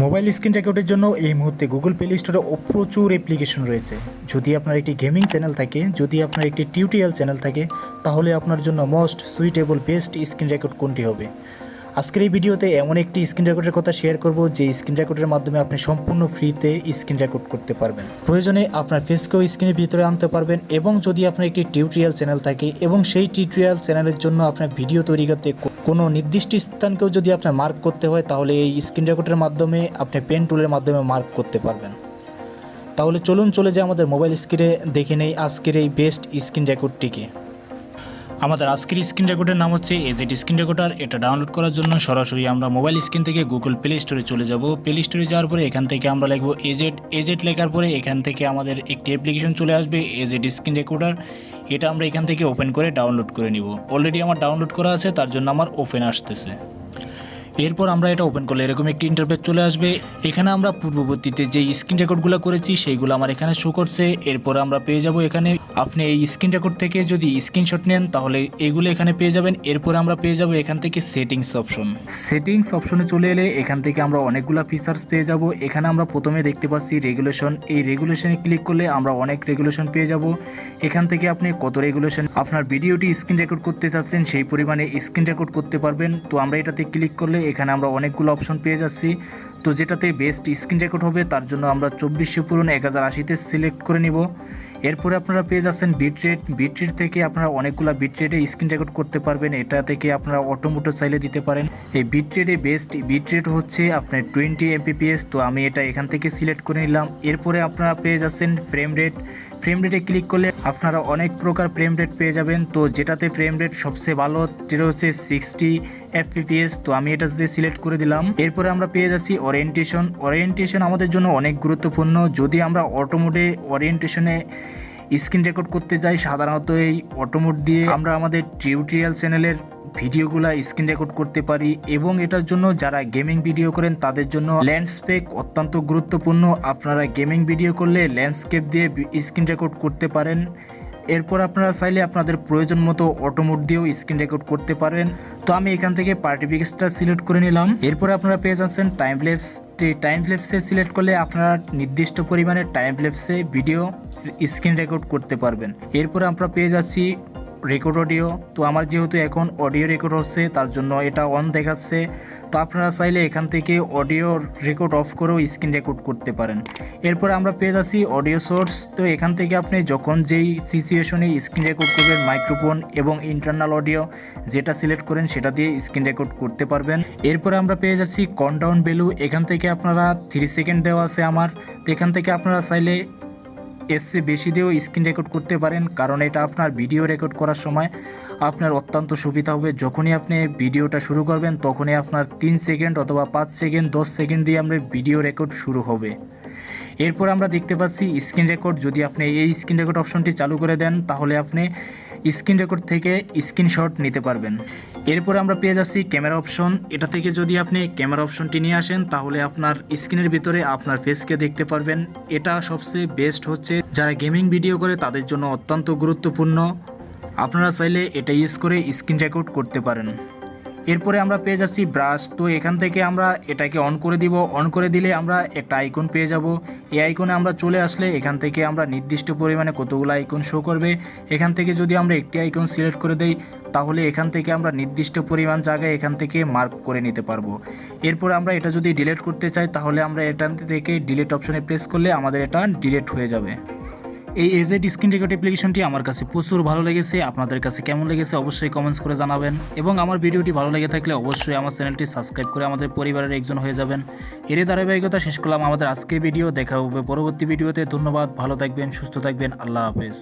Mobile screen রেকর্ডের জন্য এই মুহূর্তে গুগল প্লে স্টোরে প্রচুর অ্যাপ্লিকেশন রয়েছে। যদি আপনার একটি গেমিং চ্যানেল থাকে, যদি আপনার একটি টিউটোরিয়াল চ্যানেল থাকে, তাহলে আপনার জন্য most suitable best screen record কোনটি হবে? আজকের এই ভিডিওতে এমন একটি স্ক্রিন রেকর্ডের কথা শেয়ার করব যে স্ক্রিন রেকর্ডের মাধ্যমে আপনি সম্পূর্ণ ফ্রিতে স্ক্রিন রেকর্ড করতে পারবেন। প্রয়োজনে আপনার ফেসকেও স্ক্রিনের ভিতরে আনতে পারবেন এবং যদি আপনার একটি টিউটোরিয়াল চ্যানেল থাকে এবং সেই টিউটোরিয়াল চ্যানেলের জন্য আপনার ভিডিও তৈরি করতে কোনো নির্দিষ্ট স্থানকেও যদি আপনার মার্ক করতে হয়, তাহলে এই স্ক্রিন রেকর্ডের মাধ্যমে আপনি পেন টুলের মাধ্যমে মার্ক করতে পারবেন। তাহলে চলুন চলে যাই আমাদের মোবাইল স্ক্রিনে দেখে নেই আজকের এই বেস্ট স্ক্রিন রেকর্ডটিকে আমাদের আজকের স্ক্রিন রেকর্ডের নাম হচ্ছে এজেট স্ক্রিন রেকর্ডার। এটা ডাউনলোড করার জন্য সরাসরি আমরা মোবাইল স্ক্রিন থেকে গুগল প্লে স্টোরে চলে যাব। প্লে স্টোরে যাওয়ার পরে এখান থেকে আমরা লিখব এজেট এজেট লেখার পরে এখান থেকে আমাদের একটি অ্যাপ্লিকেশন চলে আসবে এজেট স্ক্রিন রেকর্ডার এটা আমরা এখান থেকে ওপেন করে ডাউনলোড করে নিব। অলরেডি আমার ডাউনলোড করা আছে, তার জন্য আমার ওপেন আসতেছে। এরপর আমরা এটা ওপেন করলে এরকম একটি ইন্টারফেস চলে আসবে। এখানে আমরা পূর্ববর্তীতে যে স্ক্রিন রেকর্ডগুলো করেছি, সেইগুলো আমার এখানে শো করছে। এরপর আমরা পেয়ে যাব এখানে। আপনি এই স্ক্রিন রেকর্ড থেকে যদি স্ক্রিনশট নেন, তাহলে এগুলো এখানে পেয়ে যাবেন। এরপর আমরা পেয়ে যাব এখান থেকে সেটিংস অপশন সেটিংস অপশনে চলে এলে এখান থেকে আমরা অনেকগুলো ফিচার্স পেয়ে যাব। এখানে আমরা প্রথমে দেখতে পাচ্ছি রেগুলেশন এই রেগুলেশনে ক্লিক করলে আমরা অনেক রেগুলেশন পেয়ে যাব। এখান থেকে আপনি কত রেগুলেশন আপনার ভিডিওটি স্ক্রিন রেকর্ড করতে চাচ্ছেন, সেই পরিমাণে স্ক্রিন রেকর্ড করতে পারবেন। তো আমরা এটাতে ক্লিক করলে এখানে আমরা অনেকগুলো অপশন পেয়ে যাচ্ছি। তো যেটাতে বেস্ট স্ক্রিন রেকর্ড হবে, তার জন্য আমরা চব্বিশশো পুরনো এক হাজার আশিতে সিলেক্ট করে নিব। এরপরে আপনারা পেয়ে যাচ্ছেন বিট রেট বিট রেট থেকে আপনারা অনেকগুলো বিট রেটে স্ক্রিন রেকর্ড করতে পারবেন। এটা থেকে আপনারা অটোমোটো চাইলে দিতে পারেন। এই বিট রেটে বেস্ট বিট রেট হচ্ছে আপনার টোয়েন্টি এমপিপিএস তো আমি এটা এখান থেকে সিলেক্ট করে নিলাম। এরপরে আপনারা পেয়ে যাচ্ছেন ফ্রেম রেট ফ্রেম রেটে ক্লিক করলে আপনারা অনেক প্রকার ফ্রেম রেট পেয়ে যাবেন। তো যেটাতে ফ্রেম রেট সবচেয়ে ভালো, সেটা হচ্ছে সিক্সটি এফপিপিএস তো আমি এটা দিয়ে সিলেক্ট করে দিলাম, এরপরে আমরা পেয়ে যাচ্ছি ওরিয়েন্টেশন ওরিয়েন্টেশন আমাদের জন্য অনেক গুরুত্বপূর্ণ। যদি আমরা অটোমোডে ওরিয়েন্টেশনে স্ক্রিন রেকর্ড করতে যাই, সাধারণত এই অটোমোড দিয়ে আমরা আমাদের টিউটোরিয়াল চ্যানেলের ভিডিওগুলো স্ক্রিন রেকর্ড করতে পারি এবং এটার জন্য যারা গেমিং ভিডিও করেন তাদের জন্য ল্যান্ডস্কেপ অত্যন্ত গুরুত্বপূর্ণ। আপনারা গেমিং ভিডিও করলে ল্যান্ডস্কেপ দিয়ে স্ক্রিন রেকর্ড করতে পারেন। এরপর আপনারা চাইলে আপনাদের প্রয়োজন মতো অটোমোড দিয়েও স্ক্রিন রেকর্ড করতে পারেন। তো আমি এখান থেকে পার্টি সিলেক্ট করে নিলাম। এরপর আপনারা পেয়ে যাচ্ছেন টাইম লেপস টাইম লেপসে সিলেক্ট করলে আপনারা নির্দিষ্ট পরিমাণে টাইম লেপসে ভিডিও স্ক্রিন রেকর্ড করতে পারবেন। এরপর আমরা পেয়ে যাচ্ছি রেকর্ড অডিও তো আমার যেহেতু এখন অডিও রেকর্ড হচ্ছে, তার জন্য এটা অন দেখাচ্ছে। তো আপনারা চাইলে এখান থেকে অডিও রেকর্ড অফ করেও স্ক্রিন রেকর্ড করতে পারেন। এরপর আমরা পেয়ে যাচ্ছি অডিও সোর্স তো এখান থেকে আপনি যখন যেই সিচুয়েশনে স্ক্রিন রেকর্ড করবেন মাইক্রোফোন এবং ইন্টারনাল অডিও যেটা সিলেক্ট করেন সেটা দিয়ে স্ক্রিন রেকর্ড করতে পারবেন। এরপরে আমরা পেয়ে যাচ্ছি কনডাউন ভ্যালু এখান থেকে আপনারা থ্রি সেকেন্ড দেওয়া আছে আমার। তো এখান থেকে আপনারা চাইলে চেয়ে বেশি দিয়েও স্ক্রিন রেকর্ড করতে পারেন, কারণ এটা আপনার ভিডিও রেকর্ড করার সময় আপনার অত্যন্ত সুবিধা হবে। যখনই আপনি ভিডিওটা শুরু করবেন, তখনই আপনার তিন সেকেন্ড অথবা পাঁচ সেকেন্ড, দশ সেকেন্ড দিয়ে আমরা ভিডিও রেকর্ড শুরু হবে। এরপর আমরা দেখতে পাচ্ছি স্ক্রিন রেকর্ড। যদি আপনি এই স্ক্রিন রেকর্ড অপশনটি চালু করে দেন, তাহলে আপনি স্ক্রিন রেকর্ড থেকে স্ক্রিনশট নিতে পারবেন। এরপর আমরা পেয়ে যাচ্ছি ক্যামেরা অপশন। এটা থেকে যদি আপনি ক্যামেরা অপশনটি নিয়ে আসেন, তাহলে আপনার স্ক্রিনের ভিতরে আপনার ফেসকে দেখতে পারবেন। এটা সবচেয়ে বেস্ট হচ্ছে যারা গেমিং ভিডিও করে, তাদের জন্য অত্যন্ত গুরুত্বপূর্ণ। আপনারা চাইলে এটা ইউজ করে স্ক্রিন রেকর্ড করতে পারেন। এরপরে আমরা পেয়ে যাচ্ছি ব্রাশ তো এখান থেকে আমরা এটাকে অন করে দিব। অন করে দিলে আমরা একটা আইকন পেয়ে যাব। এই আইকনে আমরা চলে আসলে এখান থেকে আমরা নির্দিষ্ট পরিমাণে কতগুলো আইকন শো করবে। এখান থেকে যদি আমরা একটি আইকন সিলেক্ট করে দেই, তাহলে এখান থেকে আমরা নির্দিষ্ট পরিমাণ জায়গায় এখান থেকে মার্ক করে নিতে পারব। এরপর আমরা এটা যদি ডিলেট করতে চাই, তাহলে আমরা এটা থেকে ডিলেট অপশনে প্রেস করলে আমাদের এটা ডিলেট হয়ে যাবে। এই এজেড স্ক্রিন রেকর্ড অ্যাপ্লিকেশনটি আমার কাছে প্রচুর ভালো লেগেছে। আপনাদের কাছে কেমন লেগেছে অবশ্যই কমেন্টস করে জানাবেন। এবং আমার ভিডিওটি ভালো লেগে থাকলে অবশ্যই আমার চ্যানেলটি সাবস্ক্রাইব করে আমাদের পরিবারের একজন হয়ে যাবেন। এর ধারাবাহিকতা শেষ করলাম আমাদের আজকের ভিডিও। দেখা হবে পরবর্তী ভিডিওতে। ধন্যবাদ, ভালো থাকবেন, সুস্থ থাকবেন। আল্লাহ হাফেজ।